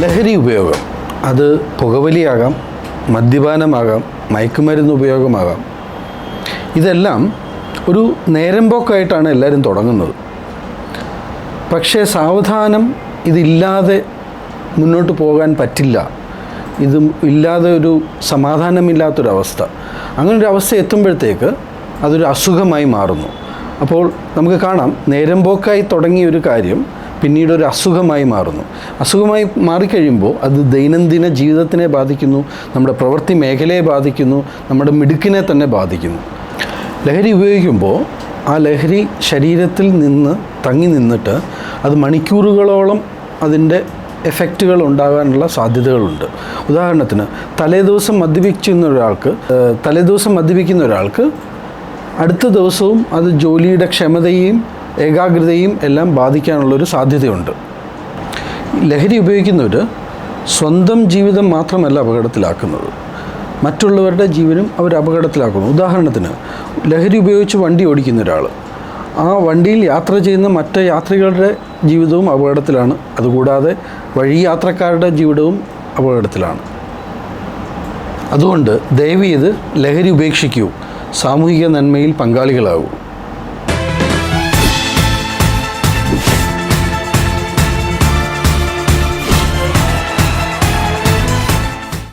ലഹരി ഉപയോഗം. അത് പുകവലിയാകാം മദ്യപാനമാകാം മയക്കുമരുന്ന് ഉപയോഗമാകാം. ഇതെല്ലാം ഒരു നേരം പോക്കായിട്ടാണ് എല്ലാവരും തുടങ്ങുന്നത്. പക്ഷേ സാവധാനം ഇതില്ലാതെ മുന്നോട്ട് പോകാൻ പറ്റില്ല. ഇത് ഇല്ലാതെ ഒരു സമാധാനമില്ലാത്തൊരവസ്ഥ. അങ്ങനെ ഒരു അവസ്ഥ എത്തുമ്പോഴത്തേക്ക് അതൊരു അസുഖമായി മാറുന്നു. അപ്പോൾ നമുക്ക് കാണാം നേരം പോക്കായി തുടങ്ങിയ ഒരു കാര്യം പിന്നീട് ഒരു അസുഖമായി മാറുന്നു. അസുഖമായി മാറിക്കഴിയുമ്പോൾ അത് ദൈനംദിന ജീവിതത്തിനെ ബാധിക്കുന്നു നമ്മുടെ പ്രവൃത്തി മേഖലയെ ബാധിക്കുന്നു നമ്മുടെ മിടുക്കിനെ തന്നെ ബാധിക്കുന്നു. ലഹരി ഉപയോഗിക്കുമ്പോൾ ആ ലഹരി ശരീരത്തിൽ നിന്ന് തങ്ങി നിന്നിട്ട് അത് മണിക്കൂറുകളോളം അതിന്റെ എഫക്റ്റുകൾ ഉണ്ടാകാനുള്ള സാധ്യതകളുണ്ട്. ഉദാഹരണത്തിന് തലേദിവസം മദ്യപിക്കുന്ന ഒരാൾക്ക് തലേദിവസം മദ്യപിക്കുന്ന ഒരാൾക്ക് അടുത്ത ദിവസവും അത് ജോലിയുടെ ക്ഷമതയും ഏകാഗ്രതയും എല്ലാം ബാധിക്കാനുള്ളൊരു സാധ്യതയുണ്ട്. ലഹരി ഉപയോഗിക്കുന്നവർ സ്വന്തം ജീവിതം മാത്രമല്ല അപകടത്തിലാക്കുന്നത്. മറ്റുള്ളവരുടെ ജീവനും അവർ അപകടത്തിലാക്കുന്നു. ഉദാഹരണത്തിന് ലഹരി ഉപയോഗിച്ച് വണ്ടി ഓടിക്കുന്ന ഒരാൾ ആ വണ്ടിയിൽ യാത്ര ചെയ്യുന്ന മറ്റ് യാത്രികളുടെ ജീവിതവും അപകടത്തിലാണ്. അതുകൂടാതെ വഴി യാത്രക്കാരുടെ ജീവിതവും അപകടത്തിലാണ്. അതുകൊണ്ട് ദയവ് ചെയ്ത് ലഹരി ഉപേക്ഷിക്കൂ. സാമൂഹിക നന്മയിൽ പങ്കാളികളാകൂ.